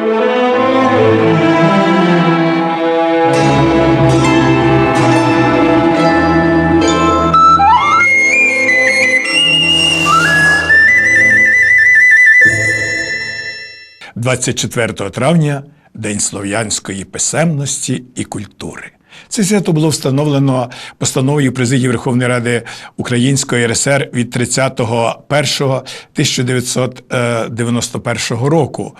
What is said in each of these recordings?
– 24 травня День слов'янської писемності і культури. Це свято було встановлено постановою Президії Верховної Ради Української РСР від 30.01.1991 року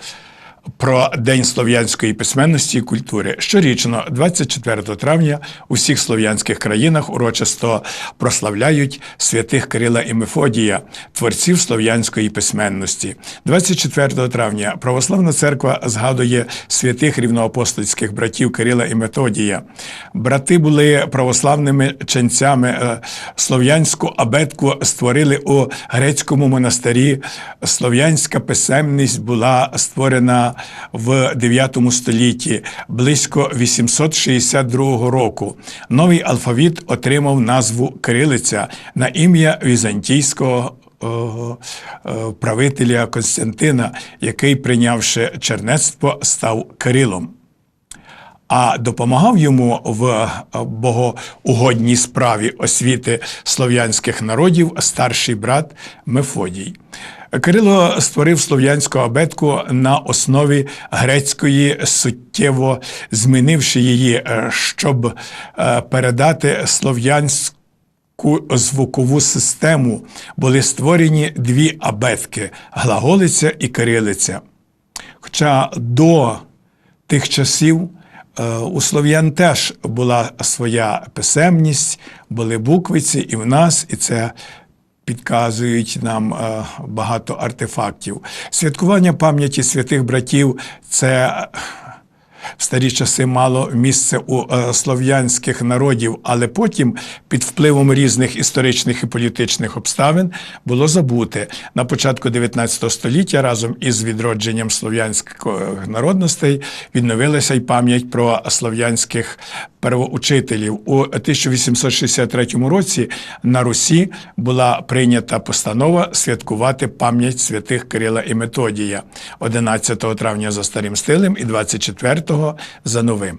про День слов'янської письменності і культури. Щорічно, 24 травня, у всіх слов'янських країнах урочисто прославляють святих Кирила і Мефодія, творців слов'янської письменності. 24 травня Православна церква згадує святих рівноапостольських братів Кирила і Методія. Брати були православними ченцями. е, Слов'янську абетку створили у грецькому монастирі. Слов'янська писемність була створена в 9 столітті, близько 862 року. Новий алфавіт отримав назву Кирилиця на ім'я візантійського е, правителя Константина, який, прийнявши чернецтво, став Кирилом. А допомагав йому в е, богоугодній справі освіти слов'янських народів старший брат Мефодій. Кирило створив слов'янську абетку на основі грецької, суттєво змінивши її, е, щоб е, передати слов'янську звукову систему були створені дві абетки глаголиця і кирилиця. Хоча до тих часів е, у слов'ян теж була своя писемність, були буквиці і в нас, і це підказують нам е, багато артефактів. Святкування пам'яті святих братів це в старі часи мало місце у е, слов'янських народів, але потім, під впливом різних історичних і політичних обставин, було забуте. На початку 19 століття разом із відродженням слов'янських народностей відновилася й пам'ять про слов'янських первоучителів. У 1863 році на Русі була прийнята постанова святкувати пам'ять святих Кирила і Методія 11 травня за старим стилем і 24-го за новим.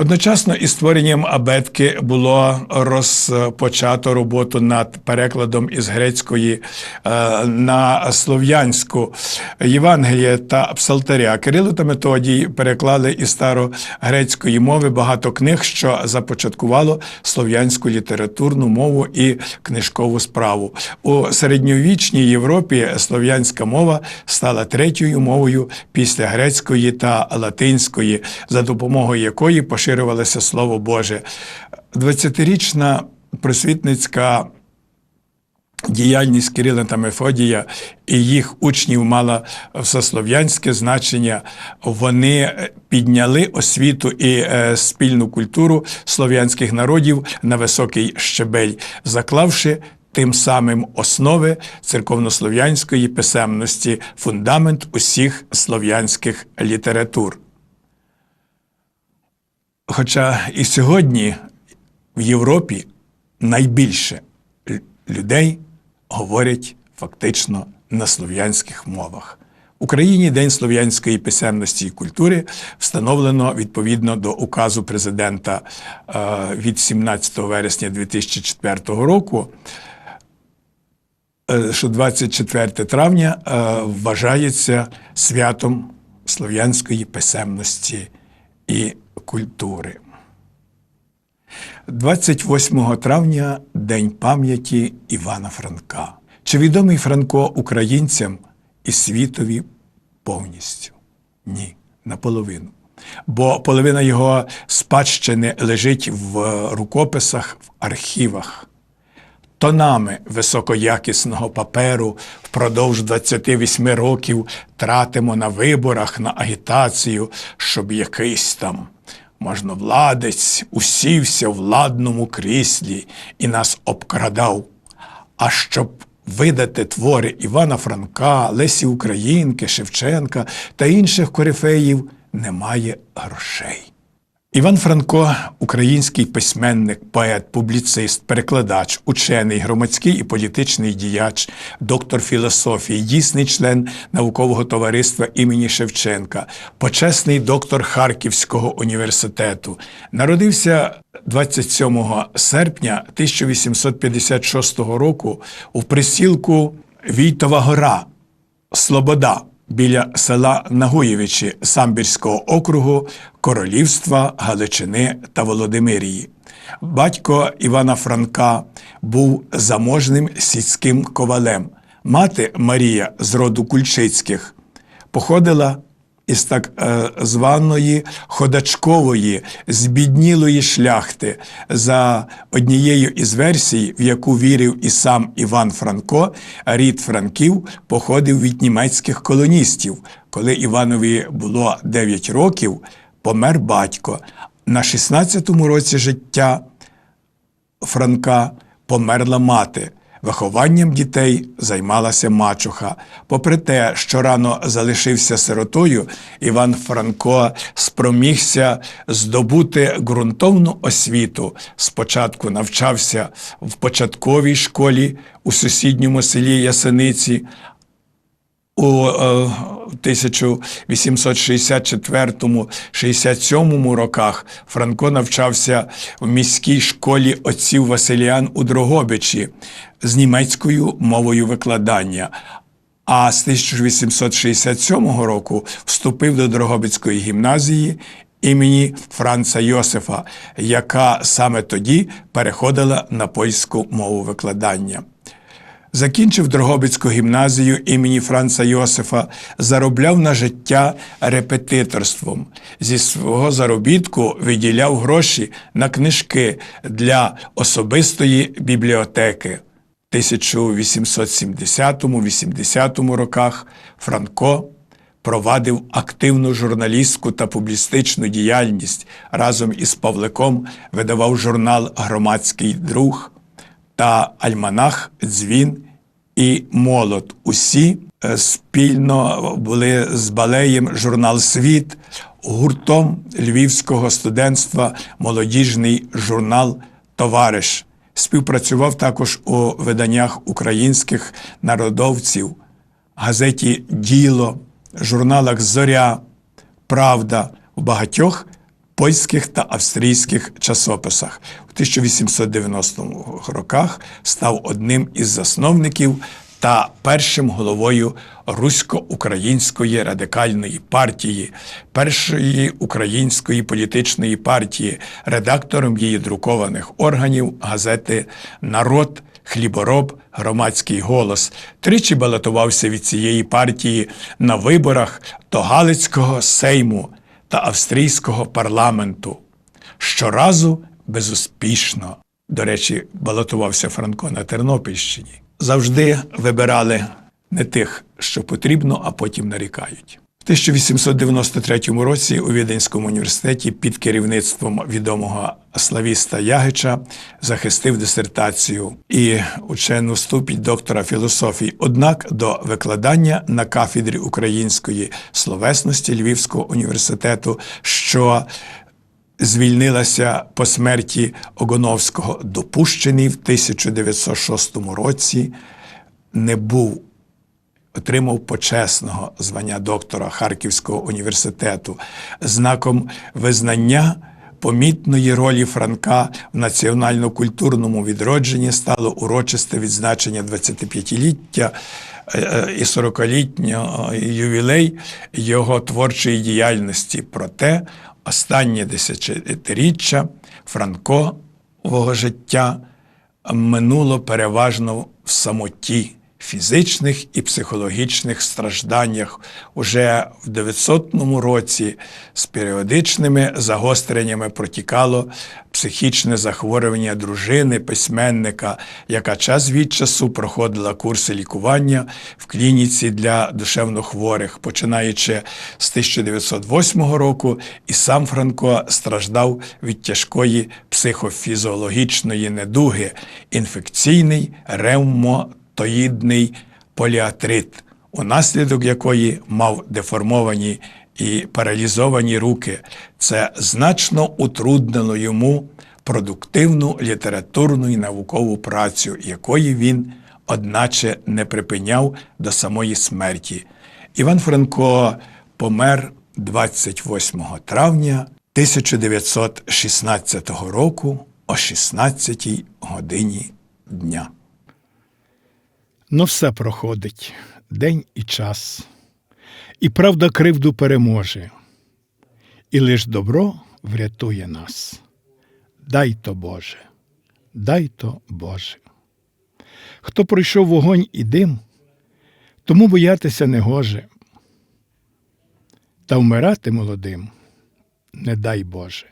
Одночасно із створенням абетки було розпочато роботу над перекладом із грецької е, на слов'янську Євангелія та Псалтаря. Кирило та Методій переклали із старогрецької мови багато книг, що започаткувало слов'янську літературну мову і книжкову справу. У середньовічній Європі слов'янська мова стала третьою мовою після грецької та латинської, за допомогою якої поширювалося Слово Боже. 20-річна просвітницька діяльність Кирила та Мефодія і їх учнів мала всеслов'янське значення. Вони підняли освіту і е, спільну культуру слов'янських народів на високий щебель, заклавши тим самим основи церковнослов'янської писемності, фундамент усіх слов'янських літератур. Хоча і сьогодні в Європі найбільше людей говорять фактично на слов'янських мовах. В Україні День слов'янської писемності і культури встановлено відповідно до указу президента е, від 17 вересня 2004 року. е, Що 24 травня е, вважається святом слов'янської писемності і культури. 28 травня День пам'яті Івана Франка. Чи відомий Франко українцям і світові повністю? Ні, наполовину. Бо половина його спадщини лежить в рукописах, в архівах тонами високоякісного паперу впродовж 28 років тратимо на виборах, на агітацію, щоб якийсь там можновладець усівся в ладному кріслі і нас обкрадав. А щоб видати твори Івана Франка, Лесі Українки, Шевченка та інших корифеїв, немає грошей. Іван Франко, український письменник, поет, публіцист, перекладач, учений, громадський і політичний діяч, доктор філософії, дійсний член наукового товариства імені Шевченка, почесний доктор Харківського університету. Народився 27 серпня 1856 року у присілку Війтова гора. Слобода біля села Нагуєвичі Самбірського округу Королівства Галичини та Володимирії. Батько Івана Франка був заможним сільським ковалем. Мати Марія з роду Кульчицьких походила із так е, званої ходачкової збіднілої шляхти за однією із версій, в яку вірив і сам Іван Франко, рід Франків походив від німецьких колоністів. Коли Іванові було 9 років, помер батько. На 16-му році життя Франка померла мати. Вихованням дітей займалася мачуха. Попри те, що рано залишився сиротою, Іван Франко спромігся здобути ґрунтовну освіту. Спочатку навчався в початковій школі у сусідньому селі Ясениці, у е, 1864-67 роках Франко навчався в міській школі отців Василіан у Дрогобичі з німецькою мовою викладання. А з 1867 року вступив до Дрогобицької гімназії імені Франца Йосифа, яка саме тоді переходила на польську мову викладання. Закінчив Дрогобицьку гімназію імені Франца Йосифа, заробляв на життя репетиторством. Зі свого заробітку виділяв гроші на книжки для особистої бібліотеки. В 1870-80 роках Франко провадив активну журналістську та публістичну діяльність разом із Павликом видавав журнал Громадський друг та Альманах, Дзвін і Молот. Усі е, спільно були з балеєм журнал Світ, гуртом львівського студентства молодіжний журнал Товариш. Співпрацював також у виданнях українських народовців, газеті Діло, журналах Зоря, Правда в багатьох польських та австрійських часописах. У 1890 роках став одним із засновників та першим головою Русько-Української радикальної партії, першої української політичної партії, редактором її друкованих органів газети Народ. Хлібороб, громадський голос тричі балотувався від цієї партії на виборах до Галицького сейму та австрійського парламенту. Щоразу безуспішно. До речі, балотувався Франко на Тернопільщині. Завжди вибирали не тих, що потрібно, а потім нарікають. В 1893 році у Віденському університеті під керівництвом відомого славіста Ягича захистив дисертацію і учену ступінь доктора філософії. Однак до викладання на кафедрі української словесності Львівського університету, що звільнилася по смерті Огоновського, допущений в 1906 році, не був отримав почесного звання доктора Харківського університету, знаком визнання помітної ролі Франка в національно-культурному відродженні стало урочисте відзначення 25-ліття е, і 40-літнього ювілей його творчої діяльності. Проте останнє десятиріччя Франкового життя минуло переважно в самоті фізичних і психологічних стражданнях. Уже в 900 році з періодичними загостреннями протікало психічне захворювання дружини, письменника, яка час від часу проходила курси лікування в клініці для душевнохворих, починаючи з 1908 року, і сам Франко страждав від тяжкої психофізіологічної недуги, інфекційний ревмо тоїдний поліатрит, унаслідок якої мав деформовані і паралізовані руки. Це значно утруднило йому продуктивну літературну і наукову працю, якої він, одначе, не припиняв до самої смерті. Іван Франко помер 28 травня 1916 року о 16 годині дня. Но все проходить день і час, і правда кривду переможе, і лиш добро врятує нас. Дай то Боже, дай то Боже. Хто пройшов вогонь і дим, тому боятися не гоже. Та вмирати молодим не дай Боже,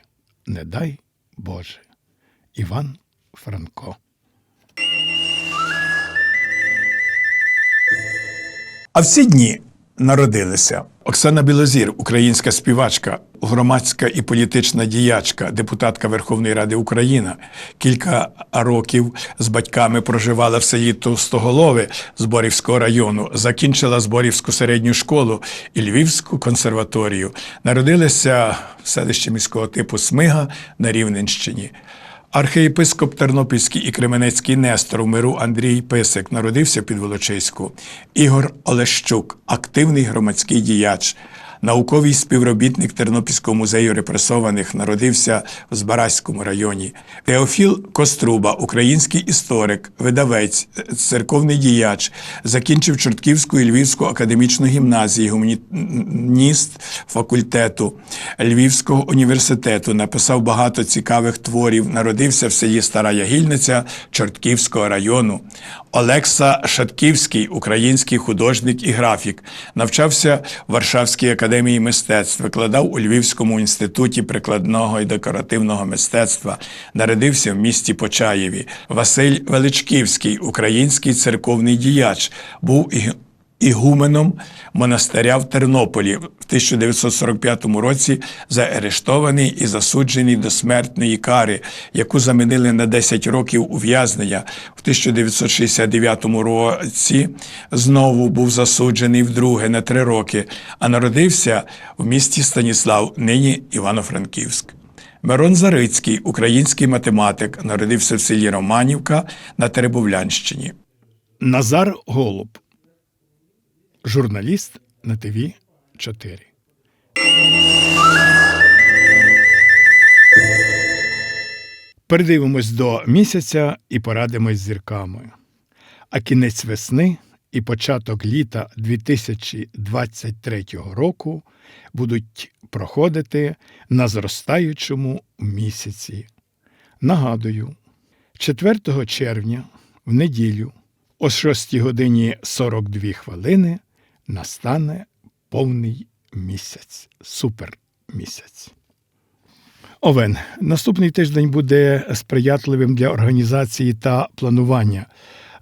не дай Боже. Іван Франко. А в ці дні народилися Оксана Білозір, українська співачка, громадська і політична діячка, депутатка Верховної Ради України. Кілька років з батьками проживала в селі Товстоголове Зборівського району, закінчила Зборівську середню школу і Львівську консерваторію. Народилася в селищі міського типу Смига на Рівненщині. Архієпископ Тернопільський і Кременецький Нестор у миру Андрій Писик народився під Волочиську. Ігор Олещук, активний громадський діяч, науковий співробітник Тернопільського музею репресованих, народився в Збаразькому районі. Теофіл Коструба, український історик, видавець, церковний діяч, закінчив Чортківську і Львівську академічну гімназію, гуманіст факультету Львівського університету, написав багато цікавих творів, народився в селі Стара Ягільниця Чортківського району. Олекса Шатківський, український художник і графік, навчався в Варшавській академії мистецтв, викладав у Львівському інституті прикладного і декоративного мистецтва, народився в місті Почаєві. Василь Величківський, український церковний діяч, був і ігуменом монастиря в Тернополі в 1945 році заарештований і засуджений до смертної кари, яку замінили на 10 років ув'язнення. В 1969 році знову був засуджений вдруге на 3 роки, а народився в місті Станіслав, нині Івано-Франківськ. Мирон Зарицький, український математик, народився в селі Романівка на Теребовлянщині. Назар Голуб, журналіст на ТВ 4. Передивимось до місяця і порадимось з зірками. А кінець весни і початок літа 2023 року будуть проходити на зростаючому місяці. Нагадую, 4 червня в неділю о 6 годині 42 хвилини настане повний місяць, супермісяць. Овен. Наступний тиждень буде сприятливим для організації та планування.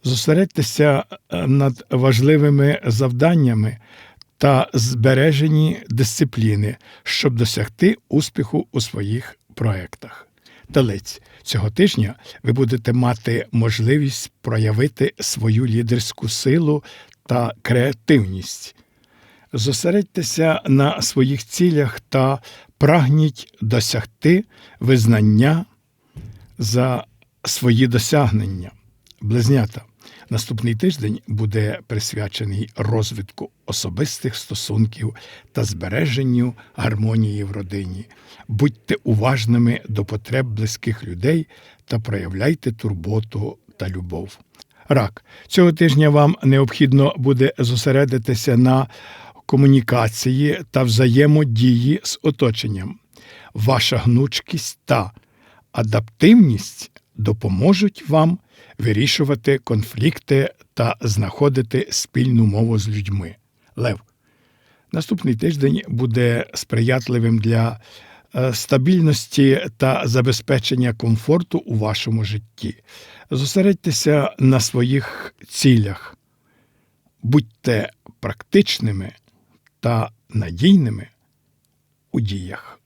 Зосередьтеся е, над важливими завданнями та збереженні дисципліни, щоб досягти успіху у своїх проєктах. Телець цього тижня ви будете мати можливість проявити свою лідерську силу та креативність. Зосередьтеся на своїх цілях та прагніть досягти визнання за свої досягнення. Близнята. Наступний тиждень буде присвячений розвитку особистих стосунків та збереженню гармонії в родині. Будьте уважними до потреб близьких людей та проявляйте турботу та любов. Рак цього тижня вам необхідно буде зосередитися на комунікації та взаємодії з оточенням. Ваша гнучкість та адаптивність допоможуть вам вирішувати конфлікти та знаходити спільну мову з людьми. Лев. Наступний тиждень буде сприятливим для стабільності та забезпечення комфорту у вашому житті. Зосередьтеся на своїх цілях, будьте практичними та надійними у діях.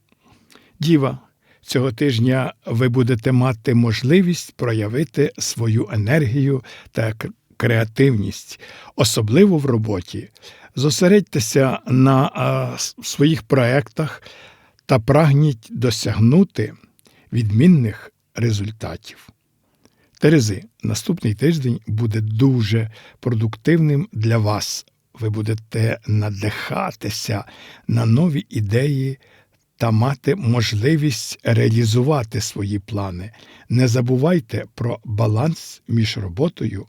Діва, цього тижня ви будете мати можливість проявити свою енергію та креативність, особливо в роботі. Зосередьтеся на своїх проєктах та прагніть досягнути відмінних результатів. Терези, наступний тиждень буде дуже продуктивним для вас. Ви будете надихатися на нові ідеї та мати можливість реалізувати свої плани. Не забувайте про баланс між роботою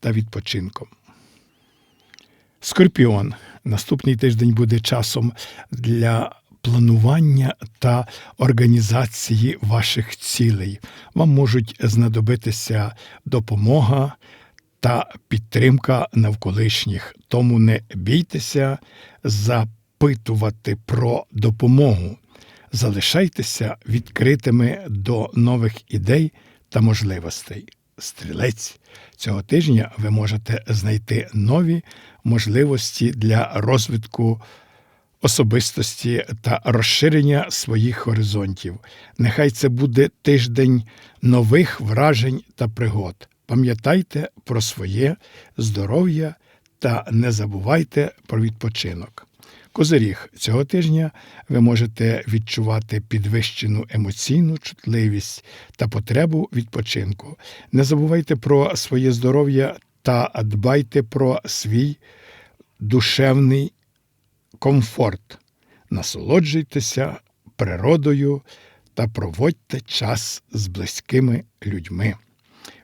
та відпочинком. Скорпіон. Наступний тиждень буде часом для планування та організації ваших цілей. Вам можуть знадобитися допомога та підтримка навколишніх. Тому не бійтеся запитувати про допомогу. Залишайтеся відкритими до нових ідей та можливостей. Стрілець цього тижня ви можете знайти нові можливості для розвитку особистості та розширення своїх горизонтів. Нехай це буде тиждень нових вражень та пригод. Пам'ятайте про своє здоров'я та не забувайте про відпочинок. Козиріг цього тижня ви можете відчувати підвищену емоційну чутливість та потребу відпочинку. Не забувайте про своє здоров'я та дбайте про свій душевний комфорт. Насолоджуйтеся природою та проводьте час з близькими людьми.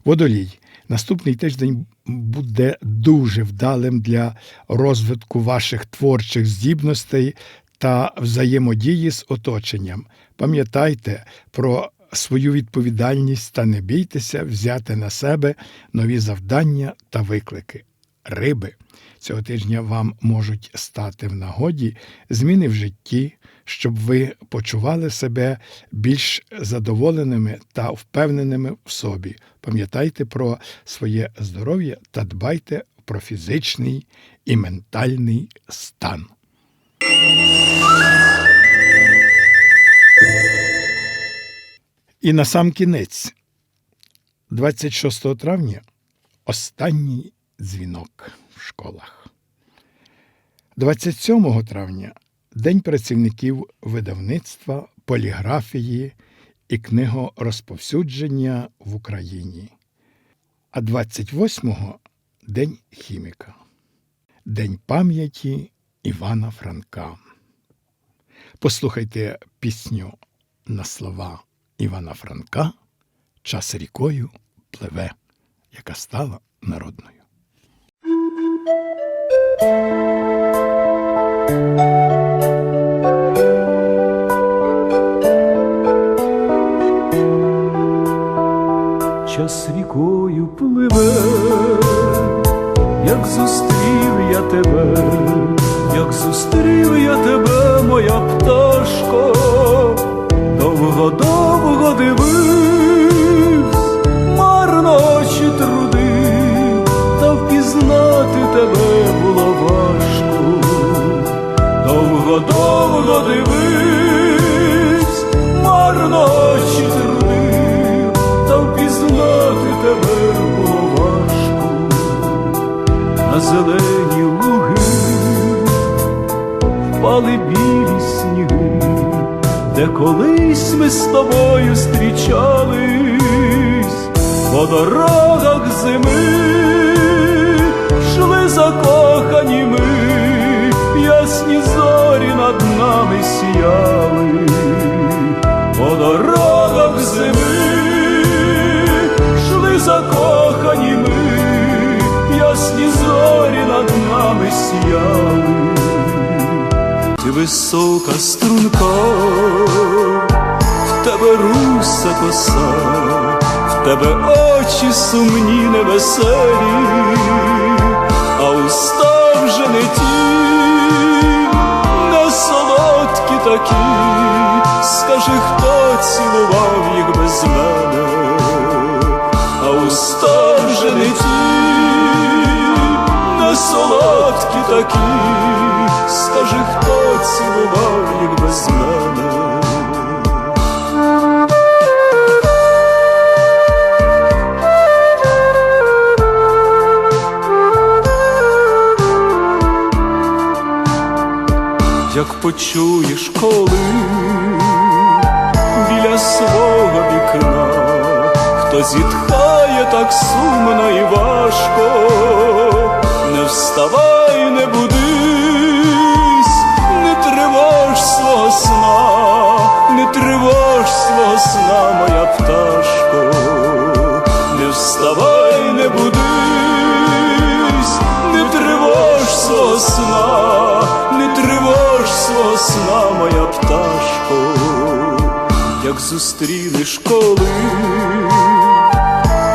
Водолій. Наступний тиждень буде дуже вдалим для розвитку ваших творчих здібностей та взаємодії з оточенням. Пам'ятайте про свою відповідальність та не бійтеся взяти на себе нові завдання та виклики. Риби. Цього тижня вам можуть стати в нагоді зміни в житті, щоб ви почували себе більш задоволеними та впевненими в собі. Пам'ятайте про своє здоров'я та дбайте про фізичний і ментальний стан. І на сам кінець, 26 травня, останній дзвінок школах. 27 травня День працівників видавництва, поліграфії і книгорозповсюдження в Україні. А 28-го День хіміка, День пам'яті Івана Франка. Послухайте пісню на слова Івана Франка Час рікою пливе, яка стала народною. Час рікою пливе, як зустрів я тебе, як зустрів я тебе, моя пташко, довго зелені луги впали білі сніги, де колись ми з тобою зустрічались. По дорогах зими, йшли закохані ми, ясні зорі над нами сіяли, сіяли ти висока струнка, в тебе руса коса, в тебе очі сумні невеселі, а уста вже не ті, почуєш, коли біля свого вікна, хто зітхає так сумно і важко, не вставай. зустрінеш коли,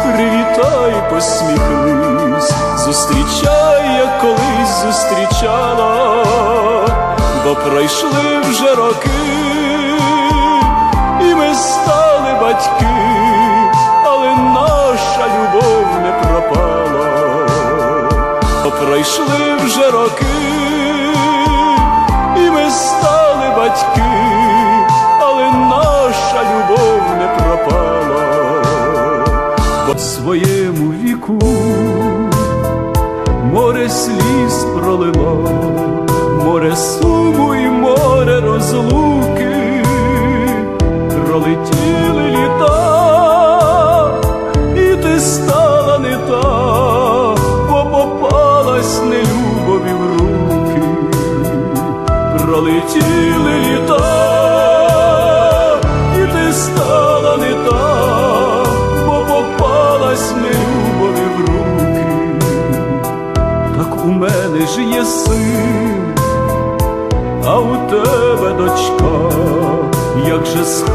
привітай, посміхнись, зустрічай, як колись зустрічала, бо пройшли вже роки, і ми стали батьки, але наша любов не пропала, бо пройшли вже роки, і ми стали батьки. от своєму віку море сліз пролило. just